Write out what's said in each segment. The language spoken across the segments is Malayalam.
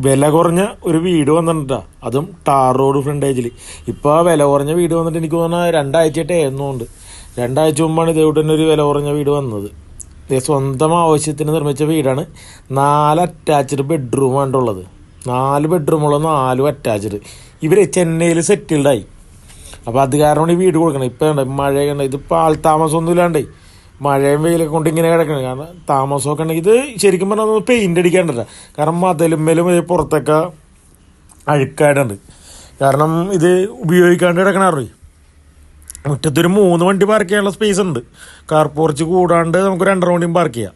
വില കുറഞ്ഞ ഒരു വീട് വന്നിട്ടാ അതും ടാർ റോഡ് ഫ്രണ്ടേജിൽ ഇപ്പോൾ ആ വില കുറഞ്ഞ വീട് വന്നിട്ട് എനിക്ക് തോന്നുന്നത് രണ്ടാഴ്ചയായിട്ട് എന്നുണ്ട് രണ്ടാഴ്ച മുമ്പാണ് ഇതേവിടെ തന്നെ ഒരു വില കുറഞ്ഞ വീട് വന്നത്. സ്വന്തം ആവശ്യത്തിന് നിർമ്മിച്ച വീടാണ് നാല് അറ്റാച്ച്ഡ് ബെഡ്റൂമാണ് ഉള്ളത്. നാല് ബെഡ്റൂമുള്ള നാലും അറ്റാച്ച്ഡ് ഇവർ ചെന്നൈയിൽ സെറ്റിൽഡായി അപ്പോൾ അത് കാരണമാണ് ഈ വീട് കൊടുക്കണം ഇപ്പം മഴയുണ്ട് ഇതിപ്പോൾ ആൾ താമസമൊന്നും ഇല്ലാണ്ടേ മഴയും വെയിലൊക്കെ കൊണ്ട് ഇങ്ങനെ കിടക്കണം. കാരണം താമസമൊക്കെ ഉണ്ടെങ്കിൽ ഇത് ശരിക്കും പറഞ്ഞാൽ പെയിന്റ് അടിക്കാണ്ടല്ല. കാരണം മതിലുമ്മേലും പുറത്തൊക്കെ അഴുക്കായിട്ടുണ്ട്. കാരണം ഇത് ഉപയോഗിക്കാണ്ട് കിടക്കണാറേ മുറ്റത്തൊരു മൂന്ന് വണ്ടി പാർക്ക് ചെയ്യാനുള്ള സ്പേസ് ഉണ്ട്. കാർ പോർച്ച് കൂടാണ്ട് നമുക്ക് രണ്ടര വണ്ടിയും പാർക്ക് ചെയ്യാം.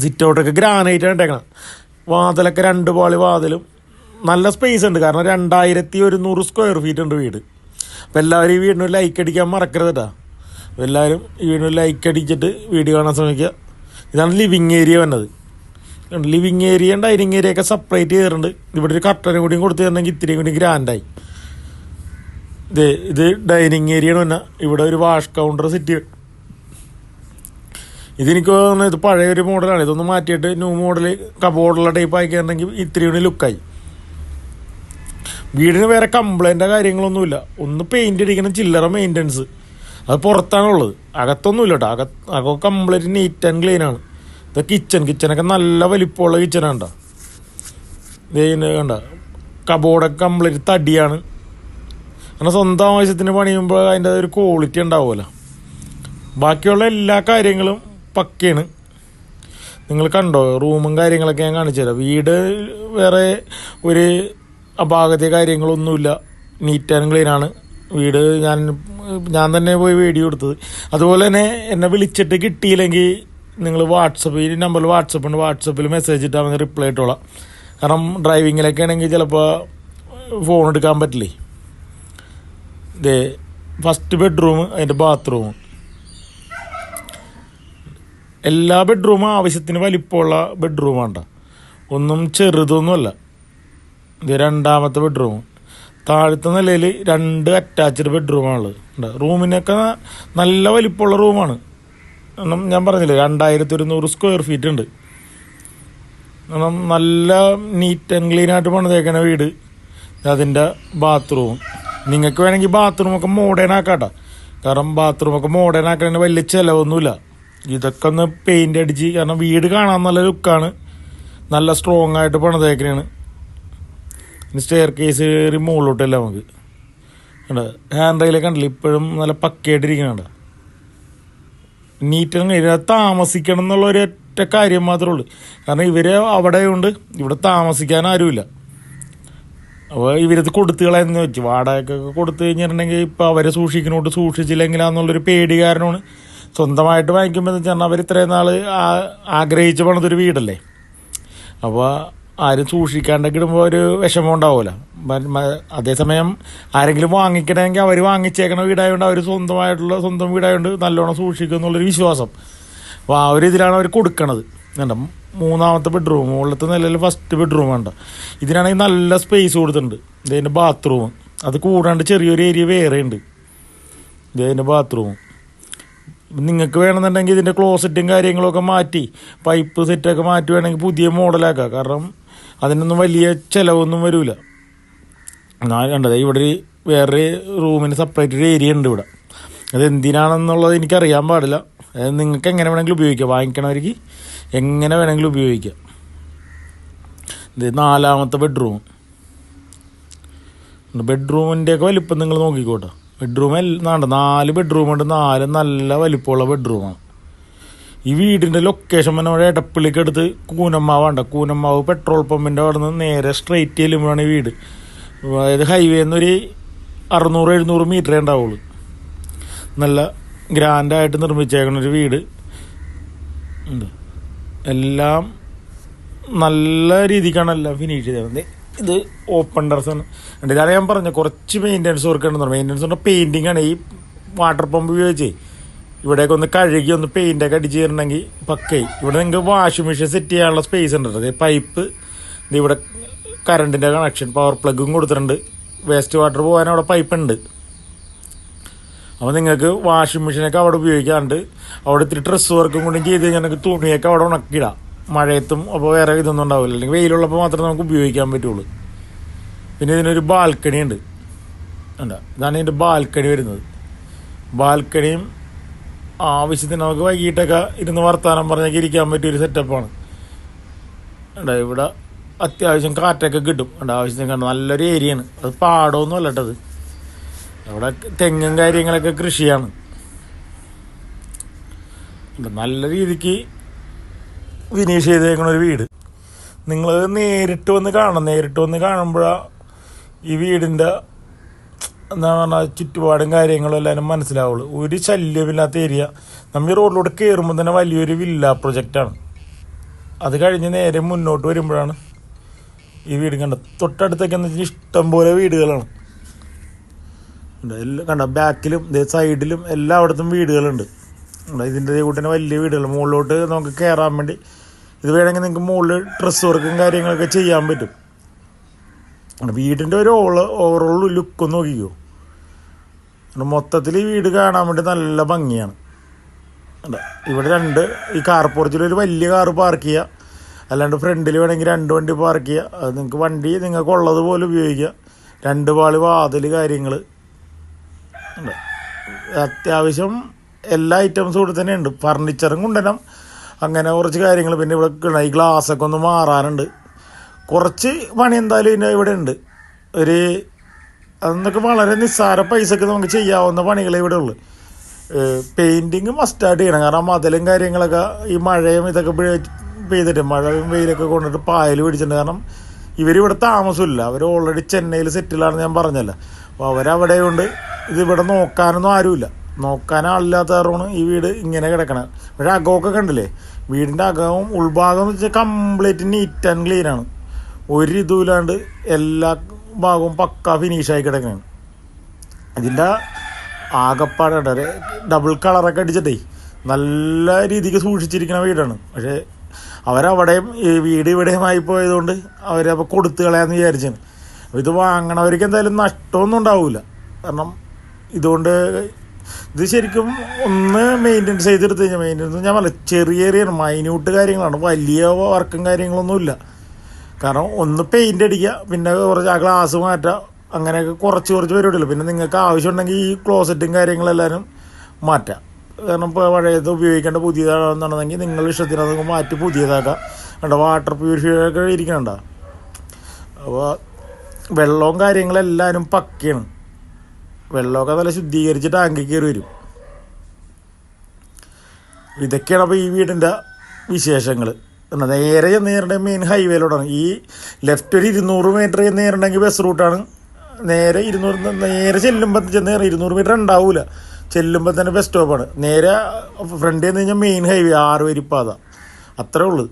സിറ്റ് ഔട്ടൊക്കെ ഗ്രാനൈറ്റ് ഇട്ടേക്കണം. വാതിലൊക്കെ രണ്ട് പാളി വാതിലും. നല്ല സ്പേസ് ഉണ്ട്. കാരണം രണ്ടായിരത്തി ഒരുന്നൂറ് സ്ക്വയർ ഫീറ്റ് ഉണ്ട് വീട്. അപ്പോൾ എല്ലാവരും ഈ വീടിനും ലൈക്ക് അടിക്കാൻ മറക്കരുത് എല്ലാവരും ഈ വീഡിയോ ലൈക്ക് അടിച്ചിട്ട് വീഡിയോ കാണാൻ ശ്രമിക്കുക. ഇതാണ് ലിവിങ് ഏരിയ വന്നത്. ലിവിങ് ഏരിയ ഡൈനിങ് ഏരിയ ഒക്കെ സെപ്പറേറ്റ് ചെയ്തിട്ടുണ്ട്. ഇവിടെ ഒരു കട്ടനും കൂടിയും കൊടുത്തു തന്നെങ്കിൽ ഇത്തിരിയും കൂടി ഗ്രാൻഡായി ഇത് ഇത് ഡൈനിങ് ഏരിയ തന്നെ ഇവിടെ ഒരു വാഷ് കൗണ്ടർ സെറ്റ് ഇതെനിക്ക് തോന്നുന്നു ഇത് പഴയ ഒരു മോഡലാണ് ഇതൊന്ന് മാറ്റിയിട്ട് ന്യൂ മോഡൽ കബോർഡുള്ള ടൈപ്പ് ആക്കിയിട്ടുണ്ടെങ്കിൽ ഇത്തിരി കൂടി ലുക്കായി വീടിന് വേറെ കംപ്ലൈന്റോ കാര്യങ്ങളൊന്നുമില്ല. ഒന്ന് പെയിന്റ് അടിക്കണം ചില്ലറ മെയിന്റനൻസ് അത് പുറത്താണുള്ളത്. അകത്തൊന്നുമില്ല കേട്ടോ അകത്ത് അകം കംപ്ലീറ്റ് നീറ്റ് ആൻഡ് ക്ലീൻ ആണ്. ഇത് കിച്ചൺ കിച്ചണൊക്കെ നല്ല വലിപ്പമുള്ള കിച്ചണാണ് കേട്ടോ ഇതിന് കണ്ട? കബോർഡൊക്കെ കംപ്ലീറ്റ് തടിയാണ്. കാരണം സ്വന്തം ആവശ്യത്തിന് പണിയുമ്പോൾ അതിന്റെ ഒരു ക്വാളിറ്റി ഉണ്ടാവുമല്ലോ. ബാക്കിയുള്ള എല്ലാ കാര്യങ്ങളും പക്കയാണ്. നിങ്ങൾ കണ്ടോ? റൂമും കാര്യങ്ങളൊക്കെ ഞാൻ കാണിച്ചു തരാം. വീട് വേറെ ഒരു അപാകത്തെ കാര്യങ്ങളൊന്നുമില്ല. നീറ്റ് ആൻഡ് ക്ലീൻ ആണ്. വീട് ഞാൻ ഞാൻ തന്നെ പോയി വീഡിയോ എടുത്തത്. അതുപോലെ തന്നെ എന്നെ വിളിച്ചിട്ട് കിട്ടിയില്ലെങ്കിൽ നിങ്ങൾ വാട്സപ്പ് ഈ നമ്പറിൽ വാട്സപ്പ് ഉണ്ട്. വാട്സപ്പിൽ മെസ്സേജ് ഇട്ടാൽ മതി റിപ്ലൈ ഇട്ടോളാം. കാരണം ഡ്രൈവിങ്ങിലൊക്കെ ആണെങ്കിൽ ചിലപ്പോൾ ഫോൺ എടുക്കാൻ പറ്റില്ലേ? ഇതേ ഫസ്റ്റ് ബെഡ്റൂം അതിന്റെ ബാത്റൂം എല്ലാ ബെഡ്റൂമും ആവശ്യത്തിന് വലിപ്പമുള്ള ബെഡ്റൂമാണ് ഒന്നും ചെറുതൊന്നുമല്ല. ഇത് രണ്ടാമത്തെ ബെഡ്റൂം താഴത്തെ നിലയിൽ രണ്ട് അറ്റാച്ച്ഡ് ബെഡ്റൂമാണുള്ളത് ഉണ്ട് റൂമിനൊക്കെ നല്ല വലിപ്പമുള്ള റൂമാണ്. കാരണം ഞാൻ പറഞ്ഞില്ലേ രണ്ടായിരത്തി ഒരുന്നൂറ് സ്ക്വയർ ഫീറ്റ് ഉണ്ട്. കാരണം നല്ല നീറ്റ് ആൻഡ് ക്ലീൻ ആയിട്ട് പണിതേക്കണ വീട്. അതിന്റെ ബാത്റൂം നിങ്ങൾക്ക് വേണമെങ്കിൽ ബാത്റൂമൊക്കെ മോഡേൺ ആക്കാട്ടോ. കാരണം ബാത്റൂമൊക്കെ മോഡേൺ ആക്കണതിന് വലിയ ചിലവൊന്നുമില്ല. ഇതൊക്കെ ഒന്ന് പെയിന്റ് അടിച്ച് കാരണം വീട് കാണാൻ നല്ല ലുക്കാണ് നല്ല സ്ട്രോങ് ആയിട്ട് പണിതേക്കണാണ് സ്റ്റെയർ കേസ് കയറി മുകളിലോട്ടല്ല നമുക്ക്. കണ്ട? ഹാൻഡ് റെയിലൊക്കെ കണ്ടില്ല? ഇപ്പോഴും നല്ല പക്കയായിട്ടിരിക്കുന്നുണ്ട് നീറ്റ് കഴിഞ്ഞാൽ താമസിക്കണം എന്നുള്ള ഒരു ഒറ്റ കാര്യം മാത്രമേ ഉള്ളൂ. കാരണം ഇവർ അവിടെ ഉണ്ട് ഇവിടെ താമസിക്കാൻ ആരുമില്ല. അപ്പോൾ ഇവരത് കൊടുത്തു കളയെന്ന് വെച്ച് വാടകയ്ക്കൊക്കെ കൊടുത്തു കഴിഞ്ഞിട്ടുണ്ടെങ്കിൽ ഇപ്പോൾ അവരെ സൂക്ഷിക്കണോട്ട് സൂക്ഷിച്ചില്ലെങ്കിലാന്നുള്ളൊരു പേടി കാരണമാണ്. സ്വന്തമായിട്ട് വാങ്ങിക്കുമ്പോൾ എന്ന് വെച്ചാൽ അവർ ഇത്രയും നാൾ ആഗ്രഹിച്ച് പണിതൊരു വീടല്ലേ? അപ്പോൾ ആരും സൂക്ഷിക്കാണ്ടൊക്കെ ഒരു വിഷമം മ- അതേസമയം ആരെങ്കിലും വാങ്ങിക്കണമെങ്കിൽ അവർ വാങ്ങിച്ചേക്കണ വീടായതുകൊണ്ട് അവർ സ്വന്തമായിട്ടുള്ള സ്വന്തം വീടായതുകൊണ്ട് നല്ലോണം സൂക്ഷിക്കും എന്നുള്ളൊരു വിശ്വാസം. അപ്പോൾ ആ ഒരു ഇതിലാണ് അവർ കൊടുക്കണത്. കണ്ട? മൂന്നാമത്തെ ബെഡ്റൂം മുകളിലത്തെ നിലയിൽ ഫസ്റ്റ് ബെഡ്റൂം വേണ്ട ഇതിനാണെങ്കിൽ നല്ല സ്പേസ് കൊടുത്തിട്ടുണ്ട്. ഇതിന്റെ ബാത്റൂം അത് കൂടാണ്ട് ചെറിയൊരു ഏരിയ വേറെ ഉണ്ട്. ഇതിന്റെ ബാത്റൂം നിങ്ങൾക്ക് വേണമെന്നുണ്ടെങ്കിൽ ഇതിന്റെ ക്ലോസറ്റും കാര്യങ്ങളൊക്കെ മാറ്റി പൈപ്പ് സെറ്റൊക്കെ മാറ്റി വേണമെങ്കിൽ പുതിയ മോഡലാക്കാം കാരണം അതിനൊന്നും വലിയ ചിലവൊന്നും വരില്ല ഞാൻ കണ്ടത് ഇവിടെ ഒരു വേറെ റൂമിന് സെപ്പറേറ്റ് ഒരു ഏരിയ ഉണ്ട് ഇവിടെ. അത് എന്തിനാണെന്നുള്ളത് എനിക്കറിയാൻ പാടില്ല. അത് നിങ്ങൾക്ക് എങ്ങനെ വേണമെങ്കിലും ഉപയോഗിക്കാം. വാങ്ങിക്കണവർക്ക് എങ്ങനെ വേണമെങ്കിലും ഉപയോഗിക്കാം. ഇത് നാലാമത്തെ ബെഡ്റൂം ബെഡ്റൂമിന്റെയൊക്കെ വലിപ്പം നിങ്ങൾ നോക്കിക്കോട്ടെ. ബെഡ്റൂം എല്ലാം നാല് ബെഡ്റൂമുണ്ട് നാല് നല്ല വലിപ്പമുള്ള ബെഡ്റൂമാണ് ഈ വീടിന്റെ ലൊക്കേഷൻ നമ്മുടെ എടപ്പള്ളിക്ക് അടുത്ത് കൂനമ്മാവുണ്ട് കൂനമ്മാവ് പെട്രോൾ പമ്പിന്റെ അവിടെ നിന്ന് നേരെ സ്ട്രെയിറ്റ് ചെല്ലുമ്പോഴാണ് ഈ വീട്. അതായത് ഹൈവേ എന്നൊരു അറുന്നൂറ് എഴുന്നൂറ് മീറ്ററേ ഉണ്ടാവുള്ളൂ. നല്ല ഗ്രാൻഡായിട്ട് നിർമ്മിച്ചേക്കണ ഒരു വീട്. ഉണ്ട്. എല്ലാം നല്ല രീതിക്കാണ് എല്ലാം ഫിനിഷ് ചെയ്തത് ഇത് ഓപ്പൺ ടെറസാണ് ഇതാണ് ഞാൻ പറഞ്ഞു കുറച്ച് മെയിന്റനൻസ് വർക്ക് ഉണ്ടെന്ന് പറഞ്ഞു. മെയിന്റനൻസ് പറഞ്ഞാൽ പെയിന്റിങ് ആണ് ഈ വാട്ടർ പമ്പ് ഉപയോഗിച്ചേ. ഇവിടേക്ക് ഒന്ന് കഴുകി ഒന്ന് പെയിന്റൊക്കെ അടിച്ച് തരണമെങ്കിൽ പക്കയായി ഇവിടെ നിങ്ങൾക്ക് വാഷിംഗ് മെഷീൻ സെറ്റ് ചെയ്യാനുള്ള സ്പേസ് ഉണ്ട് അതായത് പൈപ്പ് ഇവിടെ കറണ്ടിന്റെ കണക്ഷൻ പവർ പ്ലഗും കൊടുത്തിട്ടുണ്ട്. വേസ്റ്റ് വാട്ടർ പോകാൻ അവിടെ പൈപ്പ് ഉണ്ട്. അപ്പോൾ നിങ്ങൾക്ക് വാഷിംഗ് മെഷീനൊക്കെ അവിടെ ഉപയോഗിക്കാണ്ട് അവിടെ ഇത്തിരി ഡ്രസ്സ് വർക്കും കൂടി ചെയ്ത് കഴിഞ്ഞാൽ തുണിയൊക്കെ അവിടെ ഉണക്കിയിടാം. മഴയത്തും അപ്പോൾ വേറെ ഇതൊന്നും ഉണ്ടാവില്ല. അല്ലെങ്കിൽ വെയിലുള്ളപ്പോൾ മാത്രമേ നമുക്ക് ഉപയോഗിക്കാൻ പറ്റുള്ളൂ. പിന്നെ ഇതിനൊരു ബാൽക്കണി ഉണ്ട്. ഉണ്ട് ഇതാണ് ഇതിന്റെ ബാൽക്കണി വരുന്നത്. ബാൽക്കണിയും ആവശ്യത്തിന് നമുക്ക് വൈകിട്ടൊക്കെ ഇരുന്ന് വർത്താനം പറഞ്ഞൊക്കെ ഇരിക്കാൻ പറ്റിയൊരു സെറ്റപ്പാണ് ഉണ്ട് ഇവിടെ അത്യാവശ്യം കാറ്റൊക്കെ കിട്ടും. ഉണ്ട് ആവശ്യത്തിന് കണ്ട? നല്ലൊരു ഏരിയയാണ് അത് പാടമൊന്നും അല്ലട്ടത് അവിടെ തെങ്ങും കാര്യങ്ങളൊക്കെ കൃഷിയാണ്. നല്ല രീതിക്ക് ഫിനിഷ് ചെയ്തേക്കണ ഒരു വീട്. നിങ്ങൾ നേരിട്ട് വന്ന് കാണണം. നേരിട്ട് വന്ന് കാണുമ്പോഴാണ് ഈ വീടിന്റെ എന്താ പറഞ്ഞാൽ ചുറ്റുപാടും കാര്യങ്ങളും എല്ലാവരും മനസ്സിലാവുള്ളൂ. ഒരു ശല്യമില്ലാത്ത ഏരിയ നമ്മൾ ഈ റോഡിലൂടെ കയറുമ്പോൾ തന്നെ വലിയൊരു വില്ല പ്രൊജക്റ്റാണ് അത് കഴിഞ്ഞ് നേരെ മുന്നോട്ട് വരുമ്പോഴാണ് ഈ വീട് കണ്ട തൊട്ടടുത്തൊക്കെ എന്ന് വെച്ചാൽ ഇഷ്ടംപോലെ വീടുകളാണ്. എല്ലാം കണ്ട ബാക്കിലും സൈഡിലും എല്ലായിടത്തും വീടുകളുണ്ട്. ഇതിന്റെ കൂട്ടിന് വലിയ വീടുകൾ മുകളിലോട്ട് നമുക്ക് കയറാൻ വേണ്ടി ഇത് വേണമെങ്കിൽ നിങ്ങൾക്ക് മുകളിൽ ഡ്രസ് വർക്കും കാര്യങ്ങളൊക്കെ ചെയ്യാൻ പറ്റും. വീടിന്റെ ഒരു ഓവറോൾ ലുക്ക് നോക്കിക്കോ. മൊത്തത്തിൽ ഈ വീട് കാണാൻ വേണ്ടി നല്ല ഭംഗിയാണ്. ഇവിടെ രണ്ട് ഈ കാർ പോർച്ചിൽ ഒരു വലിയ കാറ് പാർക്ക് ചെയ്യുക അല്ലാണ്ട് ഫ്രണ്ടിൽ വേണമെങ്കിൽ രണ്ട് വണ്ടി പാർക്ക് ചെയ്യുക അത് നിങ്ങൾക്ക് വണ്ടി നിങ്ങൾക്ക് ഉള്ളതുപോലെ ഉപയോഗിക്കുക രണ്ട് പാളി വാതിൽ കാര്യങ്ങൾ അത്യാവശ്യം എല്ലാ ഐറ്റംസും ഇവിടെ തന്നെ ഉണ്ട്. ഫർണിച്ചറും കൊണ്ടുവരണം. അങ്ങനെ കുറച്ച് കാര്യങ്ങൾ പിന്നെ ഇവിടെ ഈ ഗ്ലാസ്സൊക്കെ ഒന്ന് മാറാനുണ്ട്. കുറച്ച് പണി എന്തായാലും ഇതിന്റെ ഇവിടെ ഉണ്ട്. ഒരു അതൊക്കെ വളരെ നിസ്സാര പൈസക്ക് നമുക്ക് ചെയ്യാവുന്ന പണികളെ ഇവിടെ ഉള്ളു. പെയിന്റിങ് മസ്റ്റായിട്ട് ചെയ്യണം. കാരണം മതിലും കാര്യങ്ങളൊക്കെ ഈ മഴയും ഇതൊക്കെ പെയ്- പെയ്തിട്ട് മഴയും വെയിലൊക്കെ കൊണ്ടിട്ട് പായൽ പിടിച്ചിട്ടുണ്ട്. കാരണം ഇവരിവിടെ താമസമില്ല. അവർ ഓൾറെഡി ചെന്നൈയിൽ സെറ്റിലാണെന്ന് ഞാൻ പറഞ്ഞല്ല. അപ്പോൾ അവരവിടെ കൊണ്ട് ഇത് ഇവിടെ നോക്കാനൊന്നും ആരുമില്ല. നോക്കാൻ ആളില്ലാത്ത ഈ വീട് ഇങ്ങനെ കിടക്കണത് പക്ഷേ അകമൊക്കെ കണ്ടില്ലേ? വീടിന്റെ അകവും ഉൾഭാഗം എന്ന് വെച്ചാൽ കംപ്ലീറ്റ് നീറ്റ് ആൻഡ് ക്ലീൻ ആണ്. ഒരു ഇതുമില്ലാണ്ട് എല്ലാ ഭാഗവും പക്ക ഫിനിഷായി കിടക്കുകയാണ് ഇതിന്റെ ആകപ്പാടെ ഡബിൾ കളറൊക്കെ അടിച്ചിട്ടേ നല്ല രീതിക്ക് സൂക്ഷിച്ചിരിക്കുന്ന വീടാണ്. പക്ഷേ അവരവിടെയും ഈ വീട് ഇവിടെയും പോയതുകൊണ്ട് അവരപ്പോൾ കൊടുത്തു കളയാന്ന് വിചാരിച്ചാണ്. ഇത് വാങ്ങണവർക്ക് എന്തായാലും നഷ്ടമൊന്നും ഉണ്ടാവില്ല കാരണം ഇതുകൊണ്ട് ഇത് ശരിക്കും ഒന്ന് മെയിന്റെനൻസ് ചെയ്തെടുത്ത് കഴിഞ്ഞാൽ മെയിന്റെനൻസ് ഞാൻ പറഞ്ഞ ചെറിയ ചെറിയ മൈന്യൂട്ട് കാര്യങ്ങളാണ്. വലിയ വർക്കും കാര്യങ്ങളൊന്നുമില്ല. കാരണം ഒന്ന് പെയിന്റ് അടിക്കുക പിന്നെ കുറച്ച് ആ ഗ്ലാസ് മാറ്റുക അങ്ങനെയൊക്കെ കുറച്ച് കുറച്ച് പരിപാടിയുള്ളൂ പിന്നെ നിങ്ങൾക്ക് ആവശ്യമുണ്ടെങ്കിൽ ഈ ക്ലോസറ്റും കാര്യങ്ങളെല്ലാവരും മാറ്റാം കാരണം ഇപ്പോൾ പഴയത് ഉപയോഗിക്കേണ്ട പുതിയതാണെന്നുണ്ടെങ്കിൽ നിങ്ങൾ ഇഷ്ടത്തിനത് മാറ്റി പുതിയതാക്കാം. കണ്ടോ വാട്ടർ പ്യൂരിഫയർ ഒക്കെ ഇരിക്കണണ്ട അപ്പോൾ വെള്ളവും കാര്യങ്ങളെല്ലാവരും പക്കയാണ്. വെള്ളമൊക്കെ നല്ല ശുദ്ധീകരിച്ച് ടാങ്കിൽ കയറി വരും. ഇതൊക്കെയാണ് അപ്പോൾ ഈ വീടിന്റെ വിശേഷങ്ങൾ എന്നാ നേരെ ചെന്ന് മെയിൻ ഹൈവേയിലോട്ടാണ് ഈ ലെഫ്റ്റ് ഒരു ഇരുന്നൂറ് മീറ്റർ ചെന്ന് കയറണമെങ്കിൽ ബസ് റൂട്ടാണ് നേരെ ഇരുന്നൂറ് നേരെ ചെല്ലുമ്പോൾ ചെന്ന് നേരെ ഇരുന്നൂറ് മീറ്റർ ഉണ്ടാവില്ല ചെല്ലുമ്പോൾ തന്നെ ബസ് സ്റ്റോപ്പാണ് നേരെ ഫ്രണ്ടിൽ നിന്ന് കഴിഞ്ഞാൽ മെയിൻ ഹൈവേ ആറ് വരിപ്പാത അത്രേ ഉള്ളൂ.